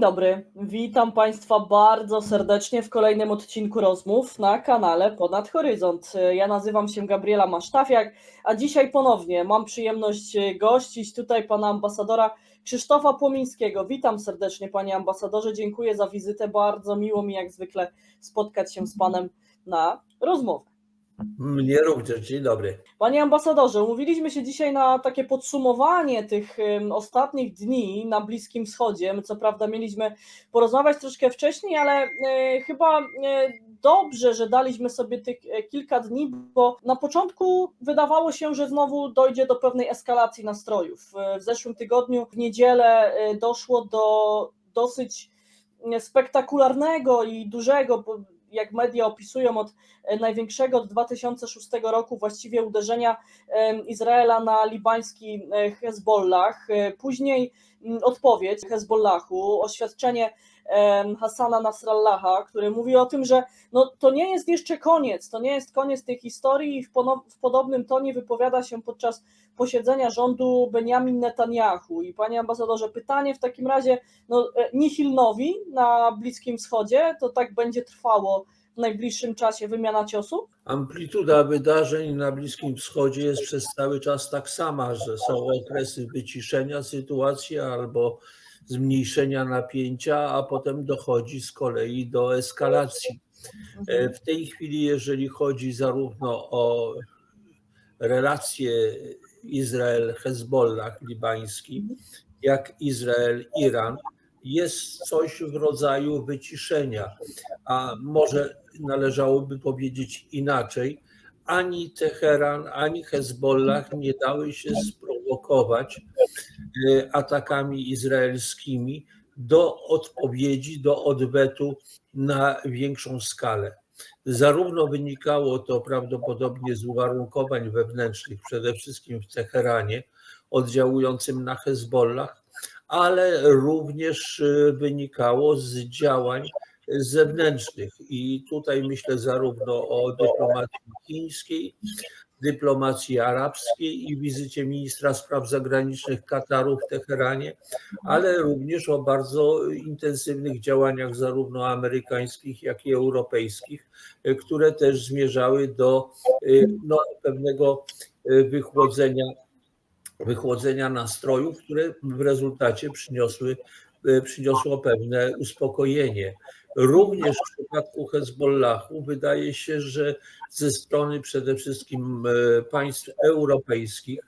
Dzień dobry, witam Państwa bardzo serdecznie w kolejnym odcinku rozmów na kanale Ponad Horyzont. Ja nazywam się Gabriela Masztafiak, a dzisiaj ponownie mam przyjemność gościć tutaj pana ambasadora Krzysztofa Płomińskiego. Witam serdecznie panie ambasadorze, dziękuję za wizytę, bardzo miło mi jak zwykle spotkać się z panem na rozmowę. Mnie również, dzień dobry. Panie ambasadorze, umówiliśmy się dzisiaj na takie podsumowanie tych ostatnich dni na Bliskim Wschodzie. My co prawda mieliśmy porozmawiać troszkę wcześniej, ale y, chyba y, dobrze, że daliśmy sobie tych y, kilka dni, bo na początku wydawało się, że znowu dojdzie do pewnej eskalacji nastrojów. W zeszłym tygodniu, w niedzielę, doszło do dosyć spektakularnego i dużego, jak media opisują, od e, największego od 2006 roku właściwie uderzenia Izraela na libański e, Hezbollah. E, Później odpowiedź Hezbollahu, oświadczenie em, Hassana Nasrallaha, który mówi o tym, że no, to nie jest jeszcze koniec, to nie jest koniec tej historii i w, w podobnym tonie wypowiada się podczas posiedzenia rządu Benjamin Netanyahu. I panie ambasadorze, pytanie w takim razie, no, e, nihil nowi na Bliskim Wschodzie, to tak będzie trwało w najbliższym czasie wymiana ciosów? Amplituda wydarzeń na Bliskim Wschodzie jest przez cały czas tak sama, że są okresy wyciszenia sytuacji albo zmniejszenia napięcia, a potem dochodzi z kolei do eskalacji. E, W tej chwili, jeżeli chodzi zarówno o relacje Izrael-Hezbollah libański, jak Izrael-Iran, jest coś w rodzaju wyciszenia, a może należałoby powiedzieć inaczej, ani Teheran, ani Hezbollah nie dały się sprowokować e, atakami izraelskimi do odpowiedzi, do odwetu na większą skalę. Zarówno wynikało to prawdopodobnie z uwarunkowań wewnętrznych, przede wszystkim w Teheranie, oddziałującym na Hezbollah, ale również e, wynikało z działań zewnętrznych. I tutaj myślę zarówno o dyplomacji chińskiej, dyplomacji arabskiej i wizycie ministra spraw zagranicznych Kataru w Teheranie, ale również o bardzo intensywnych działaniach zarówno amerykańskich, jak i europejskich, które też zmierzały do e, no, pewnego e, wychłodzenia wychłodzenia nastrojów, które w rezultacie przyniosły, przyniosło pewne uspokojenie. Również w przypadku Hezbollahu wydaje się, że ze strony przede wszystkim e, państw europejskich,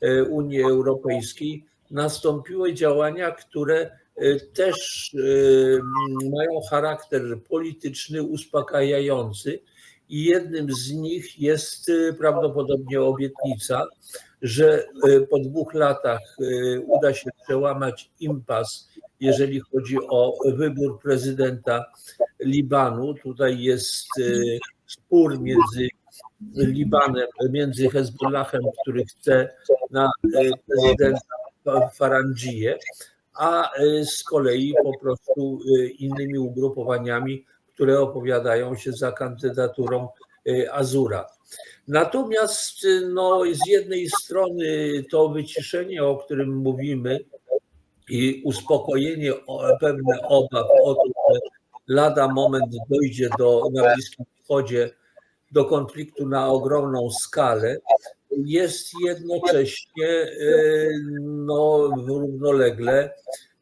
e, Unii Europejskiej, nastąpiły działania, które e, też mają charakter polityczny, uspokajający. I jednym z nich jest prawdopodobnie obietnica, że po dwóch latach uda się przełamać impas, jeżeli chodzi o wybór prezydenta Libanu. Tutaj jest spór między Libanem, między Hezbollahem, który chce na prezydenta Farandziję, a z kolei po prostu innymi ugrupowaniami, które opowiadają się za kandydaturą Azura. Natomiast no, z jednej strony to wyciszenie, o którym mówimy, i uspokojenie pewne obaw o to, że lada moment dojdzie do, na Bliskim Wschodzie do konfliktu na ogromną skalę, jest jednocześnie no, równolegle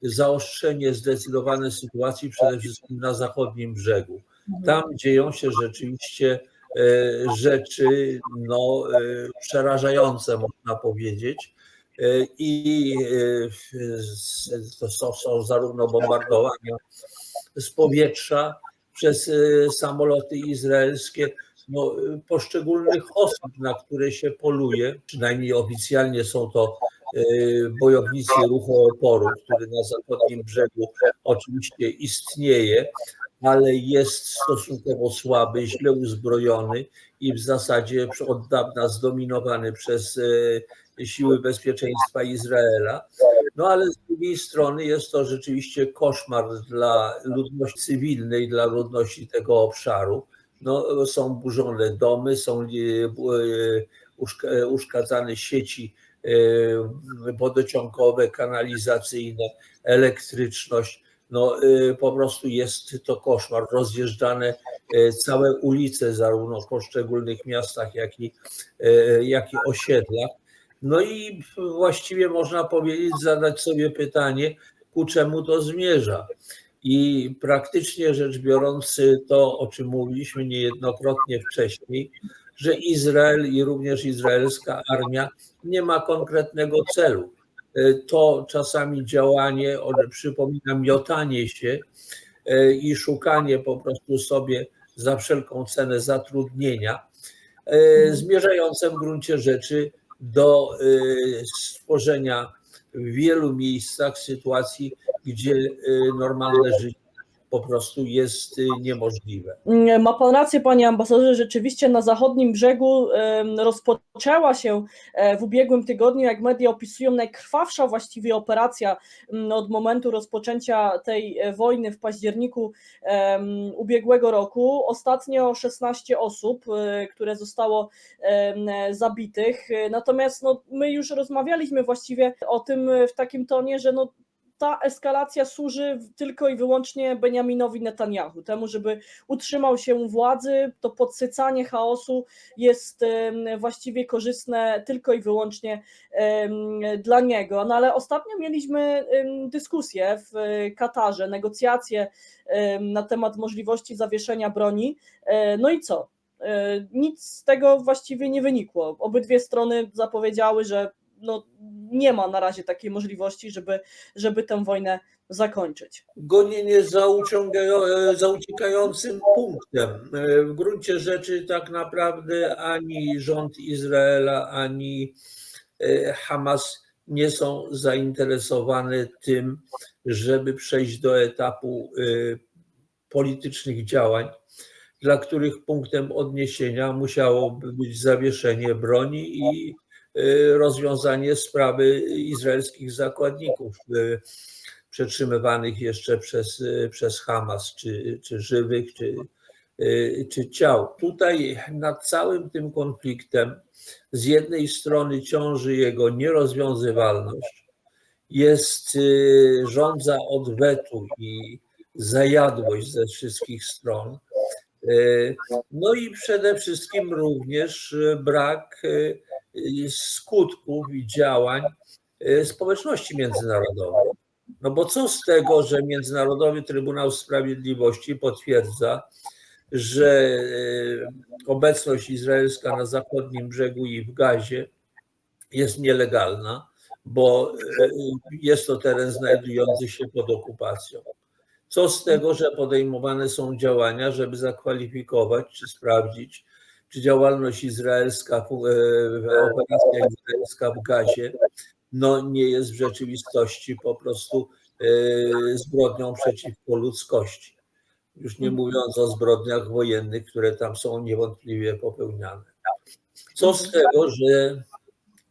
zaostrzenie zdecydowane sytuacji przede wszystkim na zachodnim brzegu. Tam dzieją się rzeczywiście rzeczy no, przerażające, można powiedzieć. I to są, są zarówno bombardowania z powietrza przez samoloty izraelskie, no, poszczególnych osób, na które się poluje. Przynajmniej oficjalnie są to bojownicy ruchu oporu, który na zachodnim brzegu oczywiście istnieje, ale jest stosunkowo słaby, źle uzbrojony i w zasadzie od dawna zdominowany przez siły bezpieczeństwa Izraela. No ale z drugiej strony jest to rzeczywiście koszmar dla ludności cywilnej, dla ludności tego obszaru. No, są burzone domy, są uszkadzane sieci wodociągowe, kanalizacyjne, elektryczność. No y, po prostu jest to koszmar. Rozjeżdżane y, całe ulice, zarówno w poszczególnych miastach, jak i, y, jak i osiedlach. No i właściwie można powiedzieć, zadać sobie pytanie, ku czemu to zmierza. I praktycznie rzecz biorąc, to o czym mówiliśmy niejednokrotnie wcześniej, że Izrael i również izraelska armia nie ma konkretnego celu. To czasami działanie, przypomina miotanie się e, i szukanie po prostu sobie za wszelką cenę zatrudnienia, e, zmierzające w gruncie rzeczy do e, stworzenia w wielu miejscach sytuacji, gdzie normalne życie po prostu jest niemożliwe. Ma pan rację, panie ambasadorze. Rzeczywiście na zachodnim brzegu rozpoczęła się e, w ubiegłym tygodniu, jak media opisują, najkrwawsza właściwie operacja m, od momentu rozpoczęcia tej e, wojny w październiku ubiegłego roku. Ostatnio 16 osób, e, które zostało zabitych. Natomiast no, my już rozmawialiśmy właściwie o tym w takim tonie, że no, ta eskalacja służy tylko i wyłącznie Benjaminowi Netanyahu, temu, żeby utrzymał się władzy. To podsycanie chaosu jest właściwie korzystne tylko i wyłącznie dla niego. No ale ostatnio mieliśmy dyskusję w e, Katarze, negocjacje na temat możliwości zawieszenia broni. E, No i co? E, Nic z tego właściwie nie wynikło. Obydwie strony zapowiedziały, że no, nie ma na razie takiej możliwości, żeby, żeby tę wojnę zakończyć. Gonienie za, uciągają- za uciekającym punktem. E, W gruncie rzeczy tak naprawdę ani rząd Izraela, ani e, Hamas nie są zainteresowane tym, żeby przejść do etapu e, politycznych działań, dla których punktem odniesienia musiałoby być zawieszenie broni i e, rozwiązanie sprawy izraelskich zakładników e, przetrzymywanych jeszcze przez, e, przez Hamas, czy, czy żywych, czy, czy ciał. Tutaj nad całym tym konfliktem z jednej strony ciąży jego nierozwiązywalność, jest żądza odwetu i zajadłość ze wszystkich stron. No i przede wszystkim również brak skutków i działań e, społeczności międzynarodowej. No bo co z tego, że Międzynarodowy Trybunał Sprawiedliwości potwierdza, że e, obecność izraelska na zachodnim brzegu i w Gazie jest nielegalna, bo e, jest to teren znajdujący się pod okupacją. Co z tego, że podejmowane są działania, żeby zakwalifikować czy sprawdzić, czy działalność izraelska, e, operacja izraelska w Gazie no, nie jest w rzeczywistości po prostu e, zbrodnią przeciwko ludzkości. Już nie mówiąc o zbrodniach wojennych, które tam są niewątpliwie popełniane. Co z tego, że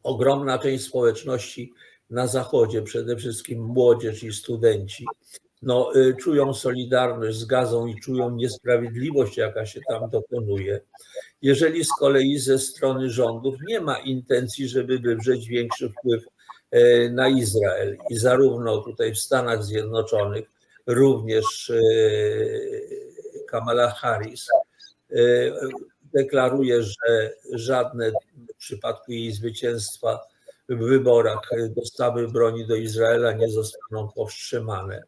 ogromna część społeczności na Zachodzie, przede wszystkim młodzież i studenci, no, y, czują solidarność z gazą i czują niesprawiedliwość, jaka się tam dokonuje. Jeżeli z kolei ze strony rządów nie ma intencji, żeby wywrzeć większy wpływ e, na Izrael i zarówno tutaj w Stanach Zjednoczonych, również e, Kamala Harris e, deklaruje, że żadne w przypadku jej zwycięstwa w wyborach dostawy broni do Izraela nie zostaną powstrzymane.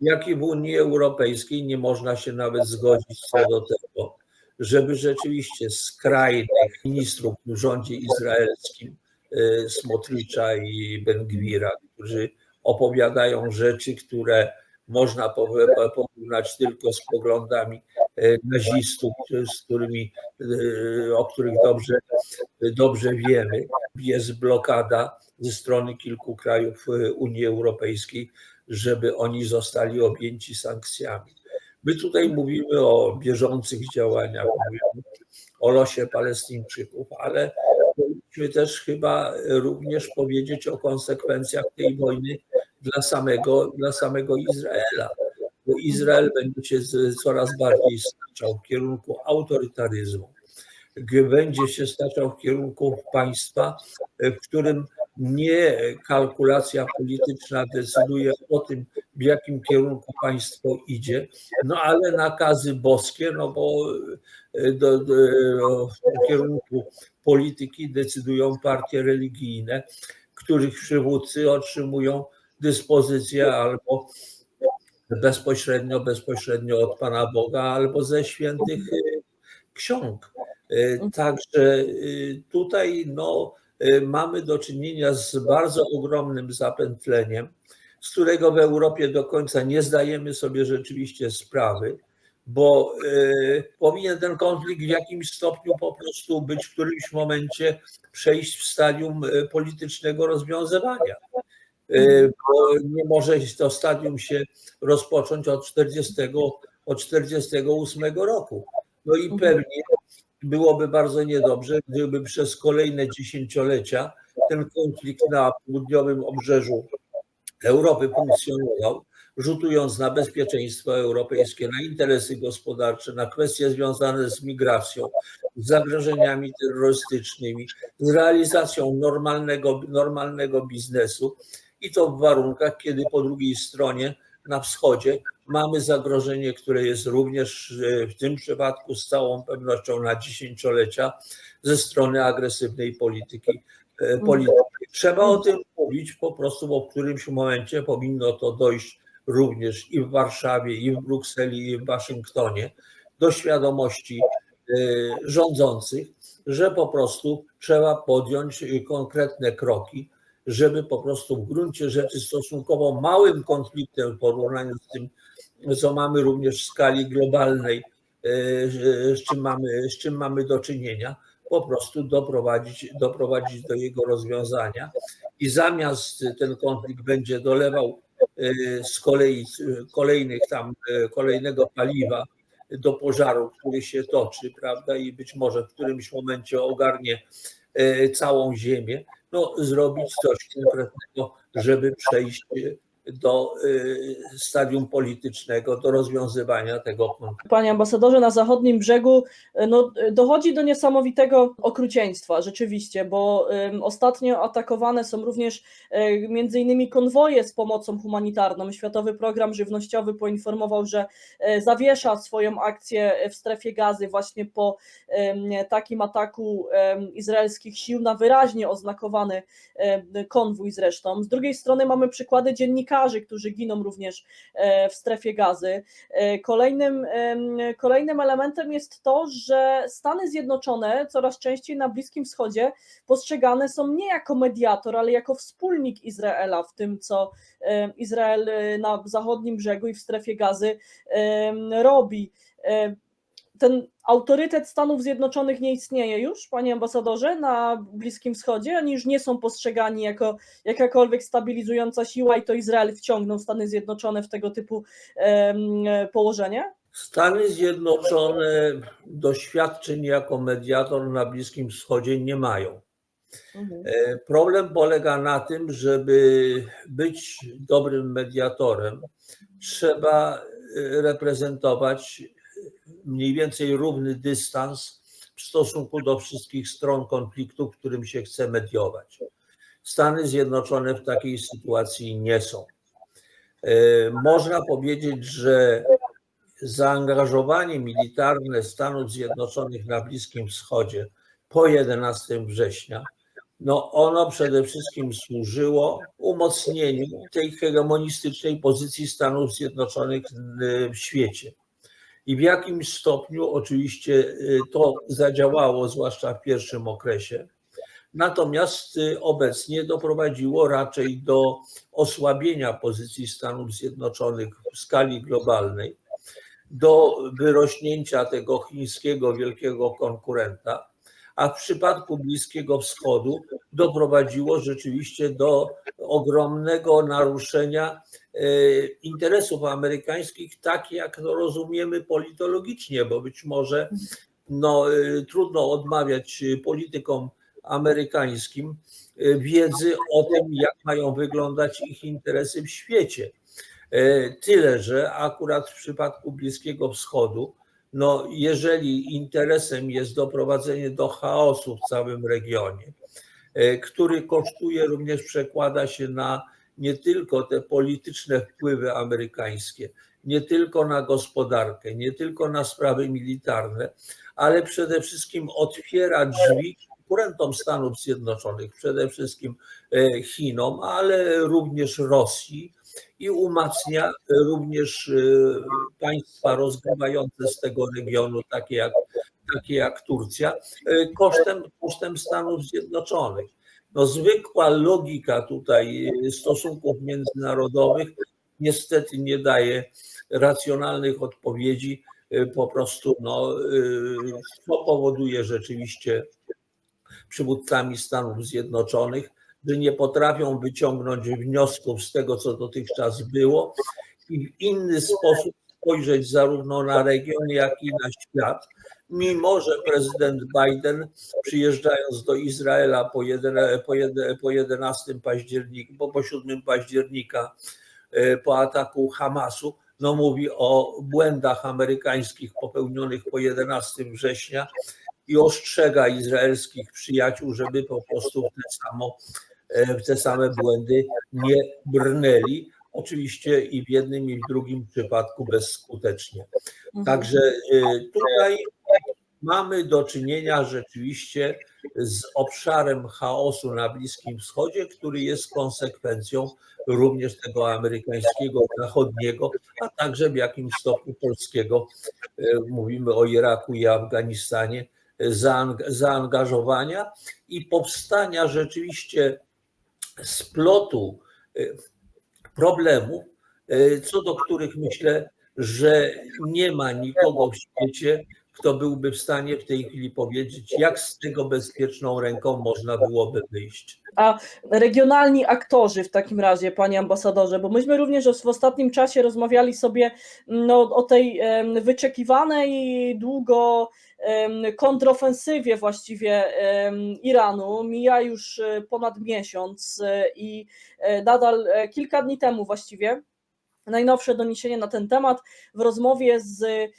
Jak i w Unii Europejskiej nie można się nawet zgodzić co do tego, żeby rzeczywiście skrajnych ministrów w rządzie izraelskim, y, Smotricza i Ben-Gwira, którzy opowiadają rzeczy, które można porównać tylko z poglądami nazistów, z którymi, y, o których dobrze, dobrze wiemy. Jest blokada ze strony kilku krajów y, Unii Europejskiej, żeby oni zostali objęci sankcjami. My tutaj mówimy o bieżących działaniach, mówimy o losie Palestyńczyków, ale powinniśmy też chyba również powiedzieć o konsekwencjach tej wojny dla samego, dla samego Izraela. Izrael będzie się coraz bardziej staczał w kierunku autorytaryzmu, będzie się staczał w kierunku państwa, w którym nie kalkulacja polityczna decyduje o tym, w jakim kierunku państwo idzie, no ale nakazy boskie, no bo do, do, w kierunku polityki decydują partie religijne, których przywódcy otrzymują dyspozycję albo bezpośrednio, bezpośrednio od Pana Boga, albo ze świętych y, ksiąg. Y, Także y, tutaj no, mamy do czynienia z bardzo ogromnym zapętleniem, z którego w Europie do końca nie zdajemy sobie rzeczywiście sprawy, bo powinien ten konflikt w jakimś stopniu po prostu być w którymś momencie przejść w stadium politycznego rozwiązywania bo nie może to stadium się rozpocząć od 40, od 48 roku. No i pewnie byłoby bardzo niedobrze, gdyby przez kolejne dziesięciolecia ten konflikt na południowym obrzeżu Europy funkcjonował, rzutując na bezpieczeństwo europejskie, na interesy gospodarcze, na kwestie związane z migracją, z zagrożeniami terrorystycznymi, z realizacją normalnego, normalnego biznesu i to w warunkach, kiedy po drugiej stronie na wschodzie mamy zagrożenie, które jest również w tym przypadku z całą pewnością na dziesięciolecia ze strony agresywnej polityki. polityki. Trzeba o tym mówić po prostu, bo w którymś momencie powinno to dojść również i w Warszawie, i w Brukseli, i w Waszyngtonie do świadomości rządzących, że po prostu trzeba podjąć konkretne kroki, żeby po prostu w gruncie rzeczy stosunkowo małym konfliktem w porównaniu z tym, co mamy również w skali globalnej, z czym mamy, z czym mamy do czynienia, po prostu doprowadzić, doprowadzić do jego rozwiązania. I zamiast ten konflikt będzie dolewał z kolei kolejnych tam, kolejnego paliwa do pożaru, który się toczy, prawda, i być może w którymś momencie ogarnie całą ziemię, no, zrobić coś konkretnego, żeby przejść do stadium politycznego, do rozwiązywania tego konfliktu. Panie ambasadorze, na zachodnim brzegu no, dochodzi do niesamowitego okrucieństwa, rzeczywiście, bo ostatnio atakowane są również między innymi konwoje z pomocą humanitarną. Światowy Program Żywnościowy poinformował, że zawiesza swoją akcję w strefie gazy właśnie po takim ataku izraelskich sił na wyraźnie oznakowany konwój zresztą. Z drugiej strony mamy przykłady dziennikarzy, którzy giną również w strefie gazy. Kolejnym, kolejnym elementem jest to, że Stany Zjednoczone coraz częściej na Bliskim Wschodzie postrzegane są nie jako mediator, ale jako wspólnik Izraela w tym, co Izrael na zachodnim brzegu i w strefie gazy robi ten autorytet Stanów Zjednoczonych nie istnieje już, panie ambasadorze, na Bliskim Wschodzie. Oni już nie są postrzegani jako jakakolwiek stabilizująca siła i to Izrael wciągnął Stany Zjednoczone w tego typu położenie? Stany Zjednoczone doświadczeń jako mediator na Bliskim Wschodzie nie mają. Mhm. Problem polega na tym, żeby być dobrym mediatorem, trzeba reprezentować mniej więcej równy dystans w stosunku do wszystkich stron konfliktu, którym się chce mediować. Stany Zjednoczone w takiej sytuacji nie są. Można powiedzieć, że zaangażowanie militarne Stanów Zjednoczonych na Bliskim Wschodzie po 11 września, no ono przede wszystkim służyło umocnieniu tej hegemonistycznej pozycji Stanów Zjednoczonych w świecie. I w jakimś stopniu oczywiście y, to zadziałało, zwłaszcza w pierwszym okresie. Natomiast y, obecnie doprowadziło raczej do osłabienia pozycji Stanów Zjednoczonych w skali globalnej, do wyrośnięcia tego chińskiego wielkiego konkurenta, a w przypadku Bliskiego Wschodu doprowadziło rzeczywiście do ogromnego naruszenia e, interesów amerykańskich, tak jak to rozumiemy politologicznie, bo być może no, e, trudno odmawiać politykom amerykańskim e, wiedzy o tym, jak mają wyglądać ich interesy w świecie. Tyle, że akurat w przypadku Bliskiego Wschodu, no, jeżeli interesem jest doprowadzenie do chaosu w całym regionie, e, który kosztuje, również przekłada się na nie tylko te polityczne wpływy amerykańskie, nie tylko na gospodarkę, nie tylko na sprawy militarne, ale przede wszystkim otwiera drzwi konkurentom Stanów Zjednoczonych, przede wszystkim e, Chinom, ale również Rosji i umacnia również e, państwa rozgrywające z tego regionu, takie jak, takie jak Turcja, e, kosztem, kosztem Stanów Zjednoczonych. No, zwykła logika tutaj stosunków międzynarodowych niestety nie daje racjonalnych odpowiedzi. Po prostu no, to powoduje rzeczywiście przywódcami Stanów Zjednoczonych, że nie potrafią wyciągnąć wniosków z tego, co dotychczas było i w inny sposób spojrzeć zarówno na region, jak i na świat. Mimo, że prezydent Biden przyjeżdżając do Izraela po, jeden, po, jeden, po 11 października, po, po 7 października, po ataku Hamasu, no mówi o błędach amerykańskich popełnionych po 11 września i ostrzega izraelskich przyjaciół, żeby po prostu w te, samo, w te same błędy nie brnęli. Oczywiście i w jednym, i w drugim przypadku bezskutecznie. Także tutaj mamy do czynienia rzeczywiście z obszarem chaosu na Bliskim Wschodzie, który jest konsekwencją również tego amerykańskiego, zachodniego, a także w jakimś stopniu polskiego. Mówimy o Iraku i Afganistanie zaangażowania i powstania rzeczywiście splotu problemów, co do których myślę, że nie ma nikogo w świecie, kto byłby w stanie w tej chwili powiedzieć, jak z tego bezpieczną ręką można byłoby wyjść. A regionalni aktorzy w takim razie, panie ambasadorze, bo myśmy również w ostatnim czasie rozmawiali sobie no, o tej wyczekiwanej długo kontrofensywie właściwie Iranu. Mija już ponad miesiąc i nadal kilka dni temu właściwie najnowsze doniesienie na ten temat w rozmowie z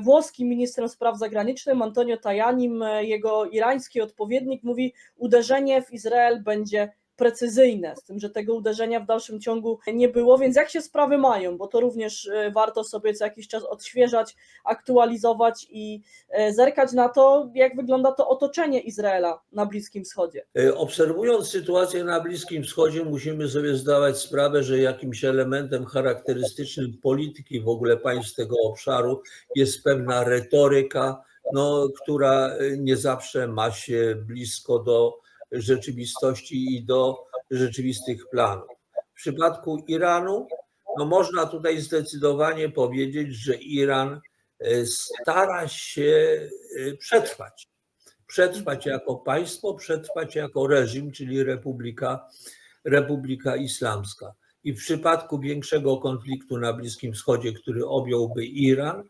włoskim ministrem spraw zagranicznych Antonio Tajanim, jego irański odpowiednik mówi, uderzenie w Izrael będzie precyzyjne, z tym, że tego uderzenia w dalszym ciągu nie było, więc jak się sprawy mają, bo to również warto sobie co jakiś czas odświeżać, aktualizować i zerkać na to, jak wygląda to otoczenie Izraela na Bliskim Wschodzie. Obserwując sytuację na Bliskim Wschodzie, musimy sobie zdawać sprawę, że jakimś elementem charakterystycznym polityki w ogóle państw tego obszaru jest pewna retoryka, no, która nie zawsze ma się blisko do rzeczywistości i do rzeczywistych planów. W przypadku Iranu, no można tutaj zdecydowanie powiedzieć, że Iran stara się przetrwać. Przetrwać jako państwo, przetrwać jako reżim, czyli Republika, Republika Islamska. I w przypadku większego konfliktu na Bliskim Wschodzie, który objąłby Iran,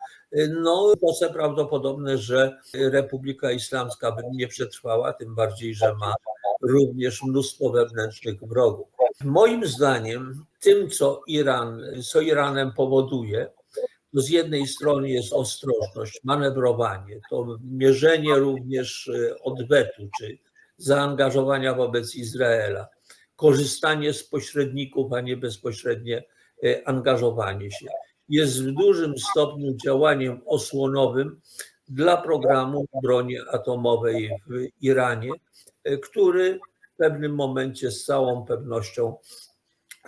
no to prawdopodobne, że Republika Islamska by nie przetrwała, tym bardziej, że ma również mnóstwo wewnętrznych wrogów. Moim zdaniem, tym, co Iran, co Iranem powoduje, to z jednej strony jest ostrożność, manewrowanie, to mierzenie również odwetu czy zaangażowania wobec Izraela, korzystanie z pośredników, a nie bezpośrednie angażowanie się. Jest w dużym stopniu działaniem osłonowym dla programu broni atomowej w Iranie, który w pewnym momencie z całą pewnością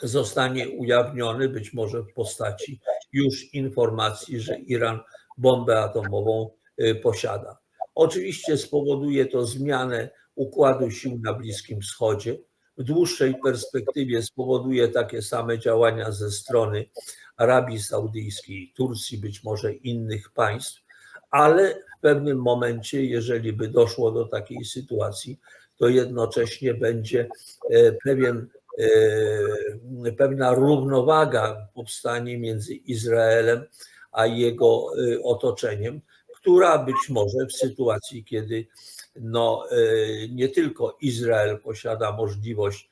zostanie ujawniony, być może w postaci już informacji, że Iran bombę atomową posiada. Oczywiście spowoduje to zmianę układu sił na Bliskim Wschodzie. W dłuższej perspektywie spowoduje takie same działania ze strony Arabii Saudyjskiej, Turcji, być może innych państw, ale w pewnym momencie, jeżeli by doszło do takiej sytuacji, to jednocześnie będzie pewien, pewna równowaga powstanie między Izraelem a jego otoczeniem, która być może w sytuacji, kiedy no, nie tylko Izrael posiada możliwość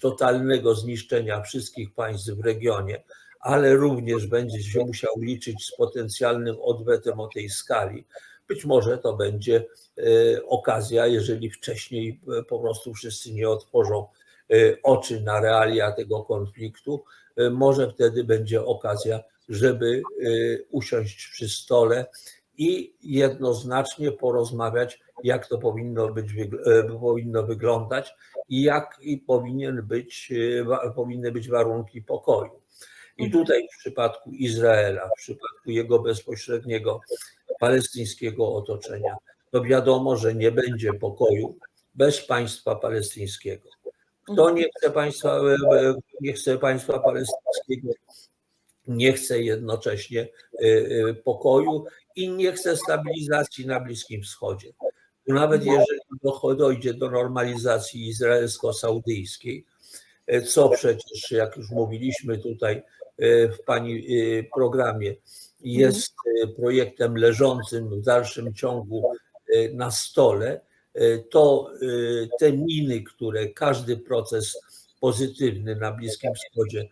totalnego zniszczenia wszystkich państw w regionie, ale również będzie się musiał liczyć z potencjalnym odwetem o tej skali, Być może to będzie e, okazja, jeżeli wcześniej e, po prostu wszyscy nie otworzą oczy na realia tego konfliktu, może wtedy będzie okazja, żeby usiąść przy stole i jednoznacznie porozmawiać, jak to powinno, być, e, powinno wyglądać i jak i powinien być, e, powinny być warunki pokoju. I tutaj w przypadku Izraela, w przypadku jego bezpośredniego palestyńskiego otoczenia, to wiadomo, że nie będzie pokoju bez państwa palestyńskiego. Kto nie chce państwa, e, nie chce państwa palestyńskiego, nie chce jednocześnie e, e, pokoju i nie chce stabilizacji na Bliskim Wschodzie. Nawet jeżeli do- dojdzie do normalizacji izraelsko-saudyjskiej, e, co przecież, jak już mówiliśmy tutaj w Pani programie, jest e, projektem leżącym w dalszym ciągu na stole, to te miny, które każdy proces pozytywny na Bliskim Wschodzie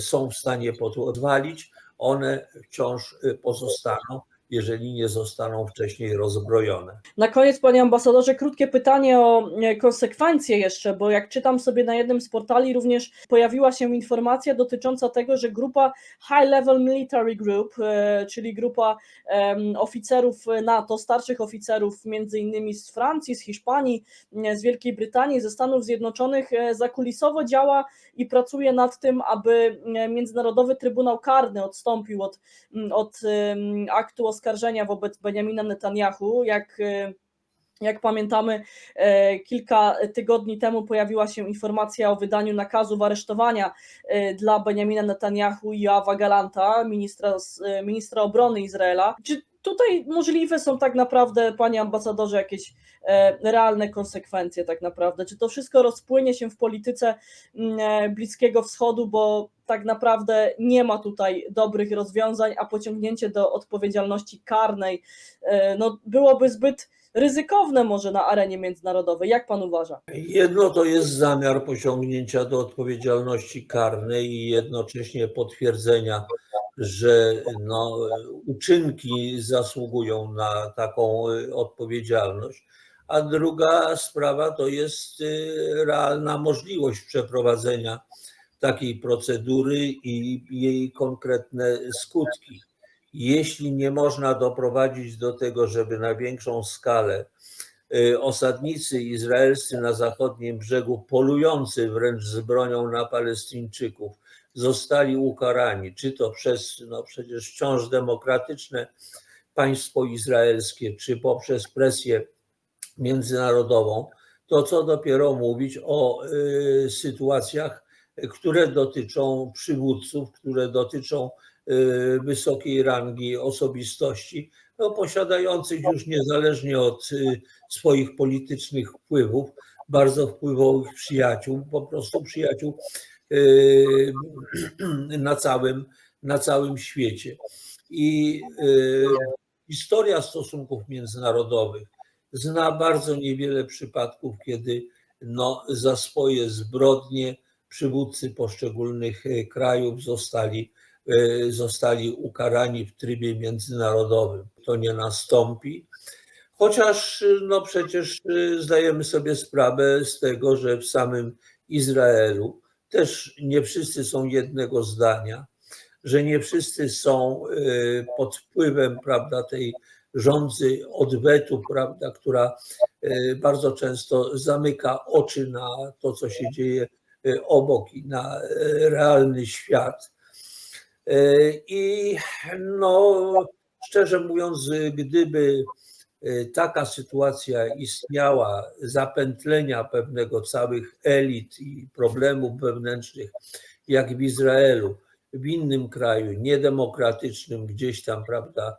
są w stanie podwalić, one wciąż e, pozostaną, jeżeli nie zostaną wcześniej rozbrojone. Na koniec, panie ambasadorze, krótkie pytanie o e, konsekwencje jeszcze, bo jak czytam sobie na jednym z portali, również pojawiła się informacja dotycząca tego, że grupa High Level Military Group, e, czyli grupa oficerów NATO, starszych oficerów, między innymi z Francji, z Hiszpanii, z Wielkiej Brytanii, ze Stanów Zjednoczonych, e, zakulisowo działa i pracuje nad tym, aby Międzynarodowy Trybunał Karny odstąpił od, od aktu oskarżenia wobec Benjamina Netanyahu. Jak, e, jak pamiętamy, e, kilka tygodni temu pojawiła się informacja o wydaniu nakazów aresztowania e, dla Benjamina Netanyahu i Joawa Galanta, ministra, ministra obrony Izraela. Czy tutaj możliwe są tak naprawdę, panie ambasadorze, jakieś e, realne konsekwencje tak naprawdę? Czy to wszystko rozpłynie się w polityce mm, e, Bliskiego Wschodu, bo tak naprawdę nie ma tutaj dobrych rozwiązań, a pociągnięcie do odpowiedzialności karnej e, no, byłoby zbyt ryzykowne może na arenie międzynarodowej. Jak pan uważa? Jedno to jest zamiar pociągnięcia do odpowiedzialności karnej i jednocześnie potwierdzenia, że no, uczynki zasługują na taką y, odpowiedzialność. A druga sprawa to jest y, realna możliwość przeprowadzenia takiej procedury i jej konkretne skutki. Jeśli nie można doprowadzić do tego, żeby na większą skalę y, osadnicy izraelscy na zachodnim brzegu, polujący wręcz z bronią na Palestyńczyków, zostali ukarani, czy to przez no przecież wciąż demokratyczne państwo izraelskie, czy poprzez presję międzynarodową, to co dopiero mówić o y, sytuacjach, które dotyczą przywódców, które dotyczą wysokiej rangi osobistości, no, posiadających już niezależnie od y, swoich politycznych wpływów, bardzo wpływowych przyjaciół, po prostu przyjaciół y, na całym, na całym świecie. I y, historia stosunków międzynarodowych zna bardzo niewiele przypadków, kiedy no, za swoje zbrodnie przywódcy poszczególnych y, krajów zostali, y, zostali ukarani w trybie międzynarodowym. To nie nastąpi. Chociaż no przecież y, zdajemy sobie sprawę z tego, że w samym Izraelu też nie wszyscy są jednego zdania, że nie wszyscy są pod wpływem prawda, tej rządzy odwetu, prawda, która bardzo często zamyka oczy na to, co się dzieje obok i na realny świat. Y, I no, szczerze mówiąc, gdyby y, taka sytuacja istniała, zapętlenia pewnego całych elit i problemów wewnętrznych, jak w Izraelu, w innym kraju, niedemokratycznym, gdzieś tam, prawda,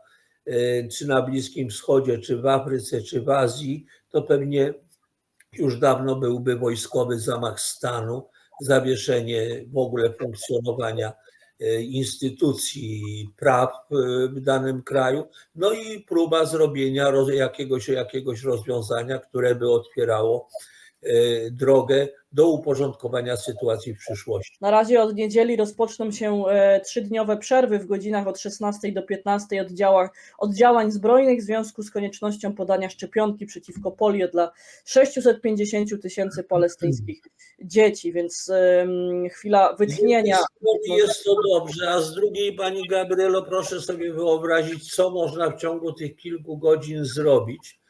y, czy na Bliskim Wschodzie, czy w Afryce, czy w Azji, to pewnie już dawno byłby wojskowy zamach stanu, zawieszenie w ogóle funkcjonowania instytucji praw y, w danym kraju, no i próba zrobienia jakiegoś, jakiegoś rozwiązania, które by otwierało drogę do uporządkowania sytuacji w przyszłości. Na razie od niedzieli rozpoczną się e, trzydniowe przerwy w godzinach od 16 do 15 od, działa, od działań zbrojnych w związku z koniecznością podania szczepionki przeciwko polio dla 650 tysięcy palestyńskich dzieci, więc em, chwila wytchnienia. Jest to dobrze, a z drugiej Pani Gabrielo, proszę sobie wyobrazić, co można w ciągu tych kilku godzin zrobić,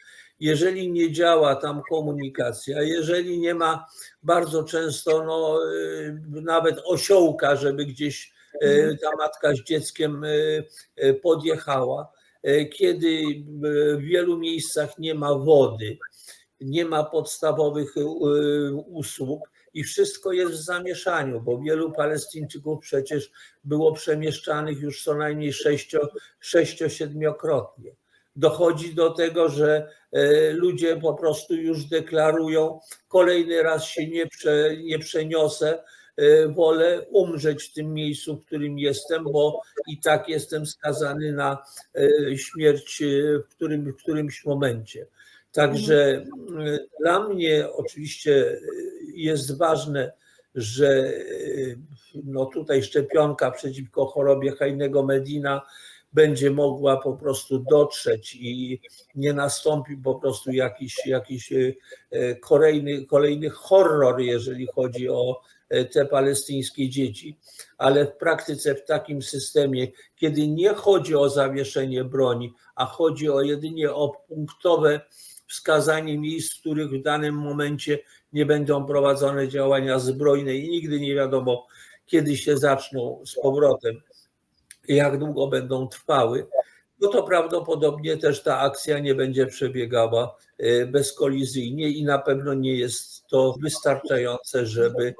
jeżeli nie działa tam komunikacja, jeżeli nie ma bardzo często no, y, nawet osiołka, żeby gdzieś y, ta matka z dzieckiem y, podjechała, kiedy w wielu miejscach nie ma wody, nie ma podstawowych usług i wszystko jest w zamieszaniu, bo wielu Palestyńczyków przecież było przemieszczanych już co najmniej sześcio, sześcio siedmiokrotnie. Dochodzi do tego, że e, ludzie po prostu już deklarują, kolejny raz się nie, prze, nie przeniosę, e, wolę umrzeć w tym miejscu, w którym jestem, bo i tak jestem skazany na e, śmierć w, którym, w którymś momencie. Także dla mnie oczywiście jest ważne, że no tutaj szczepionka przeciwko chorobie Hajnego Medina będzie mogła po prostu dotrzeć i nie nastąpi po prostu jakiś, jakiś e, kolejny, kolejny horror, jeżeli chodzi o e, te palestyńskie dzieci, ale w praktyce w takim systemie, kiedy nie chodzi o zawieszenie broni, a chodzi o jedynie o punktowe wskazanie miejsc, w których w danym momencie nie będą prowadzone działania zbrojne i nigdy nie wiadomo, kiedy się zaczną z powrotem, jak długo będą trwały, no to prawdopodobnie też ta akcja nie będzie przebiegała e, bezkolizyjnie i na pewno nie jest to wystarczające, żeby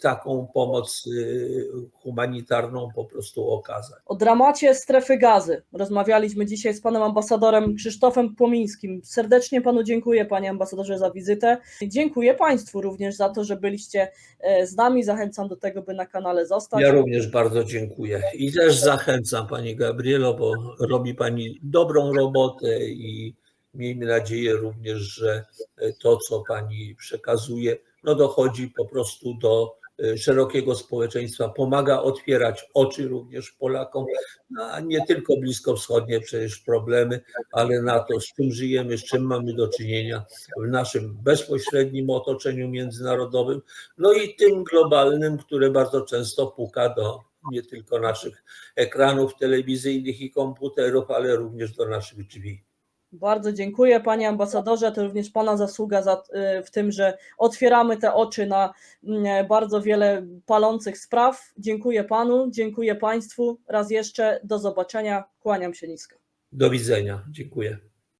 taką pomoc e, humanitarną po prostu okazać. O dramacie strefy gazy rozmawialiśmy dzisiaj z panem ambasadorem Krzysztofem Płomińskim. Serdecznie panu dziękuję, panie ambasadorze, za wizytę. Dziękuję państwu również za to, że byliście e, z nami. Zachęcam do tego, by na kanale zostać. Ja również bardzo dziękuję i też zachęcam Pani Gabrielo, bo robi Pani dobrą robotę i miejmy nadzieję również, że to, co Pani przekazuje, no dochodzi po prostu do e, szerokiego społeczeństwa, pomaga otwierać oczy również Polakom, a nie tylko bliskowschodnie przecież problemy, ale na to, z czym żyjemy, z czym mamy do czynienia w naszym bezpośrednim otoczeniu międzynarodowym, no i tym globalnym, które bardzo często puka do nie tylko naszych ekranów telewizyjnych i komputerów, ale również do naszych drzwi. Bardzo dziękuję panie ambasadorze, to również pana zasługa za, y, w tym, że otwieramy te oczy na mm, bardzo wiele palących spraw. Dziękuję panu, dziękuję państwu. Raz jeszcze do zobaczenia. Kłaniam się nisko. Do widzenia. Dziękuję.